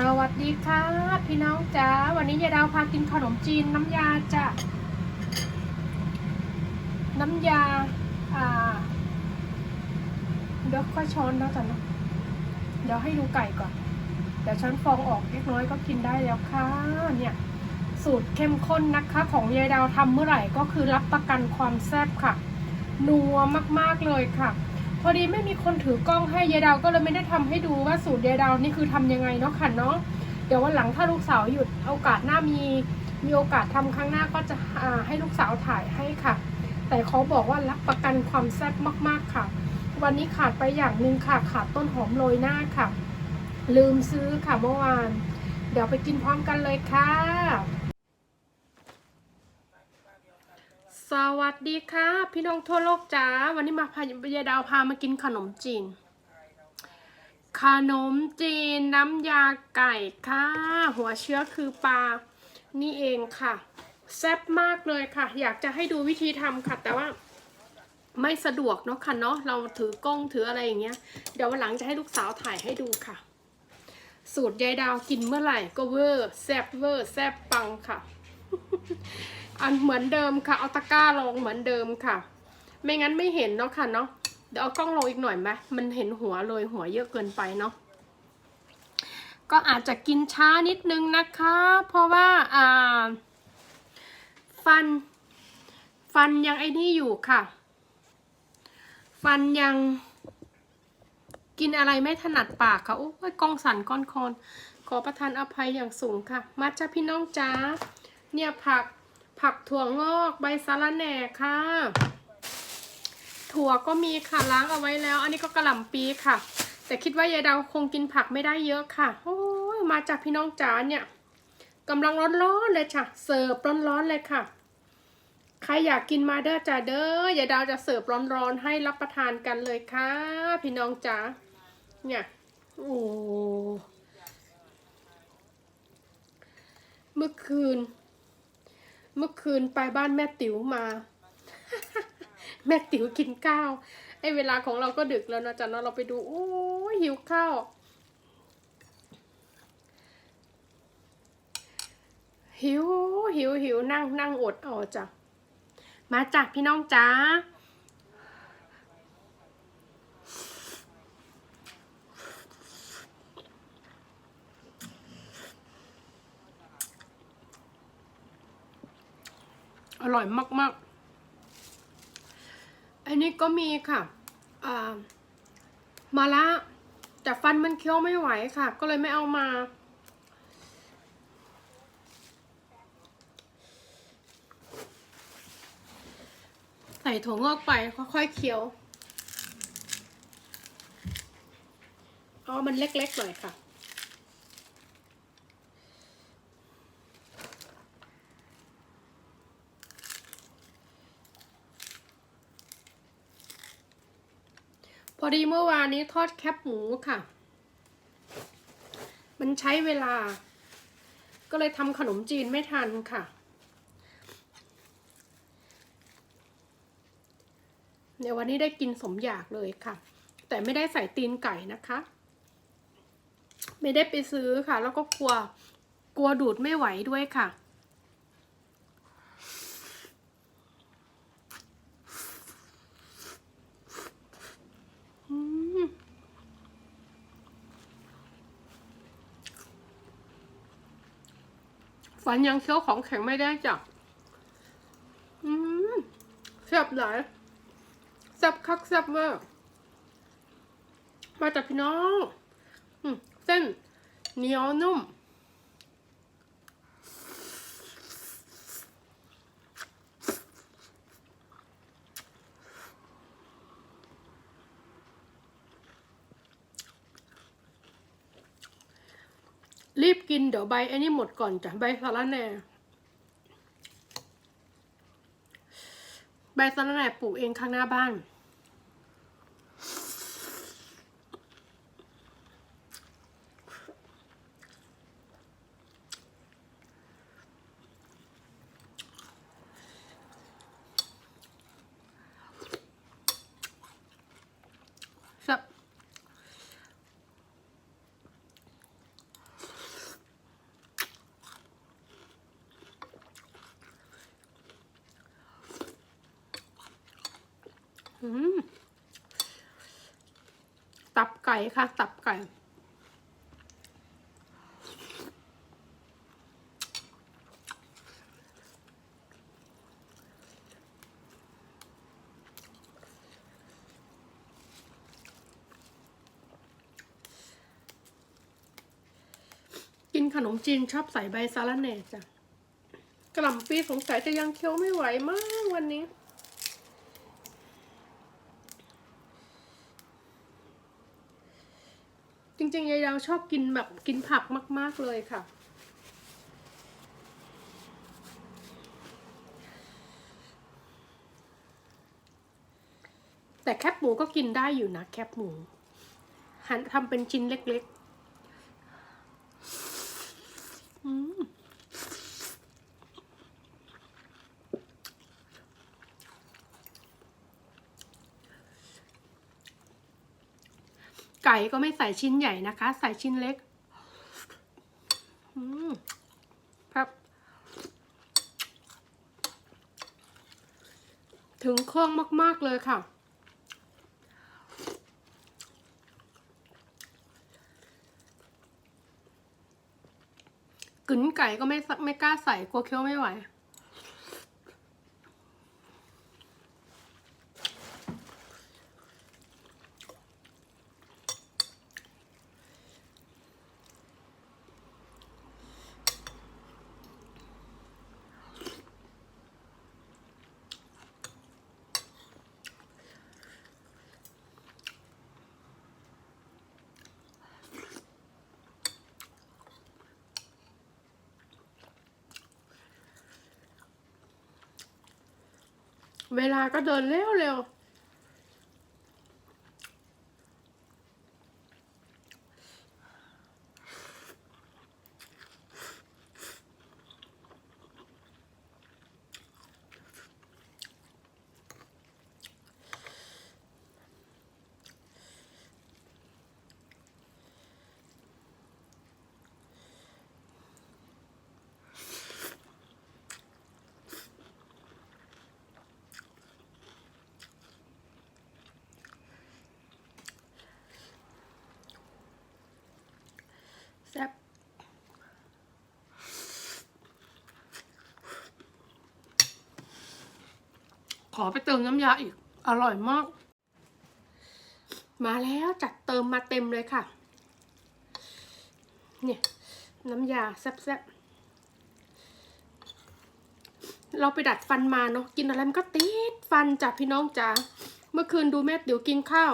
สวัสดีค่ะพี่น้องจ๋าวันนี้ยายดาวพากินขนมจีนน้ำยาจ้ะน้ำยาอ่าเดี๋ยวค่อยช้อนนะจ๊ะนะเดี๋ยวให้ดูไก่ก่อนเดี๋ยวช้อนฟองออกเล็กน้อยก็กินได้แล้วค่ะ เนี่ย สูตรเข้มข้นนะคะ ของยายดาวทำเมื่อไหร่ก็คือรับประกันความแซ่บค่ะ นัวมากๆเลยค่ะ อดีไม่มีคนถือกล้องให้ยายดาวก็เลยไม่ได้ทำให้ดูว่าสูตรยายดาวนี่คือทำยังไงเนาะค่ะเนาะเดี๋ยววันหลังถ้าลูกสาวหยุดโอกาสหน้ามีมีโอกาสทำครั้งหน้าก็จะให้ลูกสาวถ่ายให้ค่ะ แต่เขาบอกว่ารับประกันความแซ่บมากๆค่ะ วันนี้ขาดไปอย่างหนึ่งค่ะขาดต้นหอมโรยหน้าค่ะ ลืมซื้อค่ะเมื่อวาน เดี๋ยวไปกินพร้อมกันเลยค่ะ สวัสดีค่ะพี่น้องทั่วโลกจ้าวันนี้มาพายายดาวพามากินขนมจีน ขนมจีนน้ำยาไก่ค่ะ หัวเชื้อคือปลานี่เองค่ะ แซ่บมากเลยค่ะ อยากจะให้ดูวิธีทำค่ะ แต่ว่าไม่สะดวกเนาะค่ะเนาะเราถือกล้องถืออะไรอย่างเงี้ย เดี๋ยววันหลังจะให้ลูกสาวถ่ายให้ดูค่ะ สูตรยายดาวกินเมื่อไหร่ก็เวอร์แซ่บเวอร์แซ่บปังค่ะ อันเหมือนเดิมค่ะเอาตะกร้าลงเหมือนเดิมค่ะ ไม่งั้นไม่เห็นเนาะค่ะเนาะเดี๋ยวเอากล้องลงอีกหน่อยไหมมันเห็นหัวเลยหัวเยอะเกินไปเนาะก็อาจจะกินช้านิดนึงนะคะ เพราะว่าอ่าฟัน ฟันยังไอ้นี่อยู่ค่ะ ฟันยัง กินอะไรไม่ถนัดปากค่ะ โอ้ยกล้องสั่นก้อนคอน ขอประทานอภัยอย่างสูงค่ะ มาจ้าพี่น้องจ้าเนี่ยผัก ผักถั่วงอกใบสะระแหน่ค่ะ ถั่วก็มีค่ะล้างเอาไว้แล้ว อันนี้ก็กระหล่ำปีค่ะ แต่คิดว่ายายดาวคงกินผักไม่ได้เยอะค่ะ โอ้ยมาจากพี่น้องจ๋าเนี่ยกำลังร้อนๆเลยค่ะ เสิร์ฟร้อนๆเลยค่ะ ใครอยากกินมาเด้อจ้าเด้อยายดาวจะเสิร์ฟร้อนๆให้รับประทานกันเลยค่ะ พี่น้องจ๋าเนี่ยโอ้เมื่อคืน เมื่อคืนไปบ้านแม่ติ๋วมา แม่ติ๋วกินข้าวไอเวลาของเราก็ดึกแล้วนะจ๊ะเนาะเราไปดู โอ้หิวข้าวหิวหิวหิวนั่งนั่งอดออจ้ะมาจากพี่น้องจ้า ร่อยมาก ๆ อันนี้ก็มีค่ะมาละแต่ฟันมันเคี้ยวไม่ไหวค่ะ ก็เลยไม่เอามา ใส่ถั่วงอกไปค่อยๆเคี้ยวอ๋อมันเล็กๆหน่อยค่ะ อดีเมื่อวานนี้ทอดแคบหมูค่ะ มันใช้เวลา ก็เลยทำขนมจีนไม่ทันค่ะ เดี๋ยววันนี้ได้กินสมอยากเลยค่ะ แต่ไม่ได้ใส่ตีนไก่นะคะ ไม่ได้ไปซื้อค่ะ แล้วก็กลัว กลัวดูดไม่ไหวด้วยค่ะ อืม ฝันยังเคี้ยวของแข็งไม่ได้จ้ะอืมแซ่บหลายแซ่บคักแซ่บเวอร์มาจากพี่น้องอเส้นเหนียวนุ่ม รีบกินเดี๋ยวใบไอ้นี่หมดก่อนจ้ะใบสาระแหน่ใบสาระแหน่ปลูกเองข้างหน้าบ้าน ตับไก่ค่ะ ตับไก่ กินขนมจีนชอบใส่ใบสาระแหน่จ้ะกล่ำปีสงสัยจะยังเคี้ยวไม่ไหวมากวันนี้ ริงๆยายดาวชอบกินแบบกินผักมาก ๆเลยค่ะ แต่แคบหมูก็กินได้อยู่นะแคบหมู หั่นทำเป็นชิ้นเล็กๆ อืมไก่ก็ไม่ใส่ชิ้นใหญ่นะคะ ใส่ชิ้นเล็กครับถึงเครื่องมาก ๆ เลยค่ะ กึ๋นไก่ก็ไม่ไม่กล้าใส่กลัวเคี้ยวไม่ไหว เวลาก็เดินเร็วเร็วแซ่บ ขอไปเติมน้ำยาอีก อร่อยมาก มาแล้วจัดเติมมาเต็มเลยค่ะ เนี่ย น้ำยาแซ่บๆ เราไปดัดฟันมาเนาะกินอะไรมันก็ติดฟันจากพี่น้องจ๋าเมื่อคืนดูแม่เดี๋ยวกินข้าว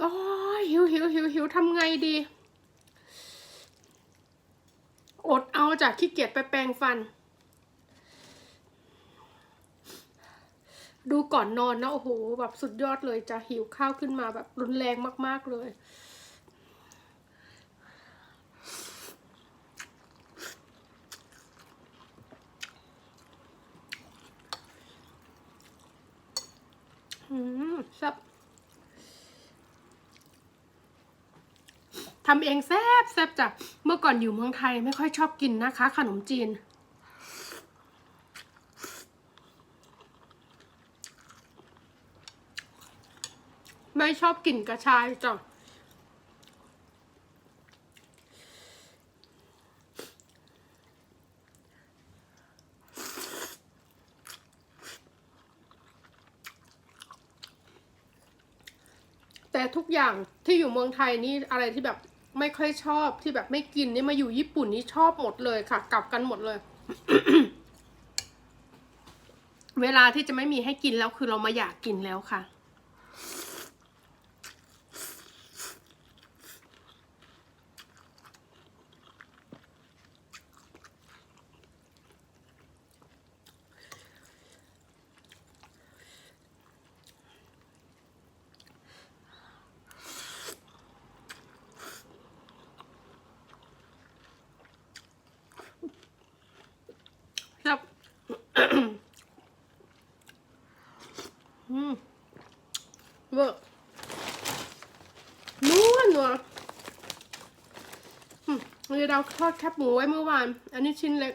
โอ้ยหิวหิวหิวหิวทำไงดี อดเอาจากขี้เกียจไปแปรงฟัน ดูก่อนนอนนะโอ้โหแบบสุดยอดเลยจะหิวข้าวขึ้นมาแบบรุนแรงมาก ๆเลยอืมแซ่บทำเองแซ่บแซ่บจ้ะเมื่อก่อนอยู่เมืองไทยไม่ค่อยชอบกินนะคะ ขนมจีน ไม่ชอบกลิ่นกระชายจ้ะแต่ทุกอย่างที่อยู่เมืองไทยนี่อะไรที่แบบไม่ค่อยชอบที่แบบไม่กินนี่มาอยู่ญี่ปุ่นนี่ชอบหมดเลยค่ะ กลับกันหมดเลย เวลาที่จะไม่มีให้กินแล้วคือเรามาอยากกินแล้วค่ะ ครับ อืมเวอร์นัวนัวอืมเราเราทอดแคบหมูไว้เมื่อวาน อันนี้ชิ้นเล็ก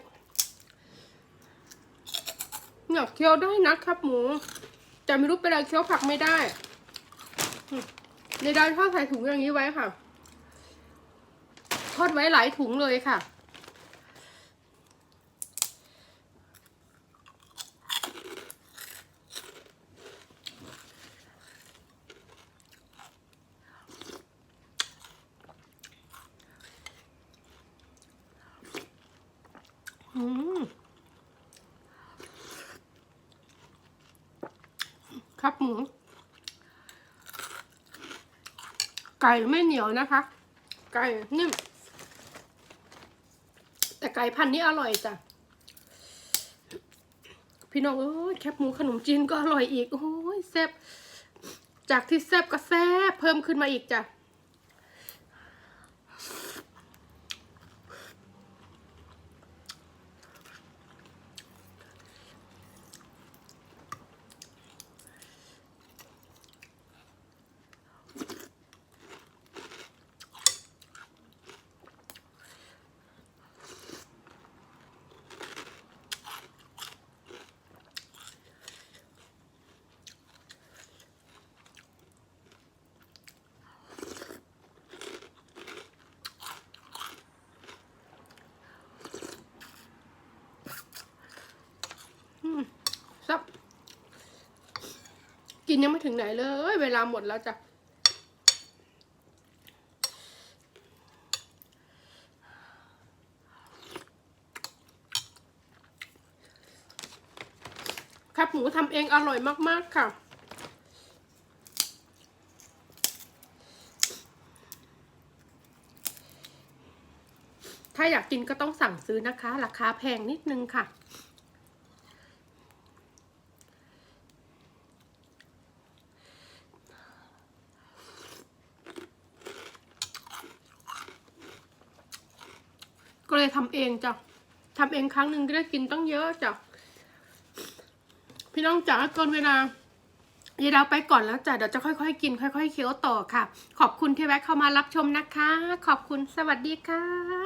เนี่ยเคี้ยวได้นะแคบหมูจแต่ไม่รู้เป็นอะไรเคี้ยวผักไม่ได้ในดาวทอดใส่ถุงอย่างนี้ไว้ค่ะ ทอดไว้หลายถุงเลยค่ะ อืม ครับหมู ไก่ไม่เหนียวนะคะ ไก่นิ่ม แต่ไก่พันนี้อร่อยจ้ะ พี่น้องโอ้ยแคบหมูขนมจีนก็อร่อยอีก โอ้ยแซ่บจากที่แซ่บก็แซ่บเพิ่มขึ้นมาอีกจ้ะ ซับ กินยังไม่ถึงไหนเลย เวลาหมดแล้วจ้ะครับหมูทำเองอร่อยมาก ๆ ค่ะ ถ้าอยากกินก็ต้องสั่งซื้อนะคะ ราคาแพงนิดนึงค่ะ ก็เลยทำเองจ้ะทำเองครั้งหนึ่งก็ได้กินต้องเยอะจ้ะพี่น้องจ๋าเกินเวลายายดาวไปก่อนแล้วจ้ะเดี๋ยวจะค่อยๆกิน ค่อยๆเคี้ยวต่อค่ะ ขอบคุณที่แวะเข้ามารับชมนะคะ ขอบคุณสวัสดีค่ะ